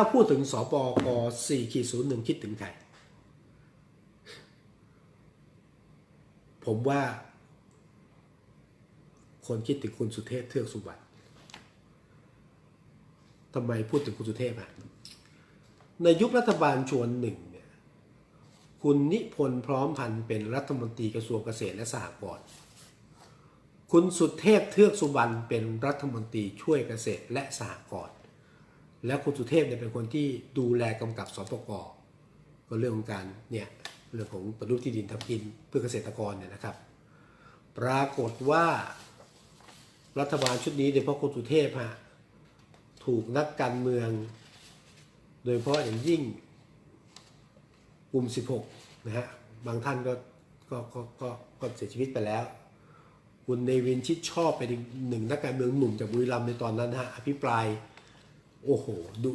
ถ้าพูดถึงสปก4ขีด01คิดถึงใคร ผมว่า คนคิดถึงคุณสุเทพเทือกสุบรรณทำไมพูดถึงคุณสุเทพอะในยุครัฐบาลชวนหนึ่งเนี่ยคุณนิพนธ์พร้อมพันธ์เป็นรัฐมนตรีกระทรวงเกษตรและสหกรณ์คุณสุเทพเทือกสุบรรณเป็นรัฐมนตรีช่วยเกษตรและสหกรณ์ และคุณสุเทพเนี่ยเป็นคนที่ดูแลกำกับสปกก็เรื่องของการเนี่ยเรื่องของปฏิรูปที่ดินทำกินเพื่อเกษตรกรเนี่ยนะครับ ปรากฏว่ารัฐบาลชุดนี้โดยเฉพาะคุณสุเทพฮะถูกนักการเมือง โดยเฉพาะอย่างยิ่งกลุ่ม 16 นะฮะบางท่านก็ก็ก็ก็ก็เสียชีวิตไปแล้ว คุณเนวินชิดชอบเป็นหนึ่งนักการเมืองหนุ่มจากบุรีรัมย์ในตอนนั้นฮะอภิปราย โอ้โหดุ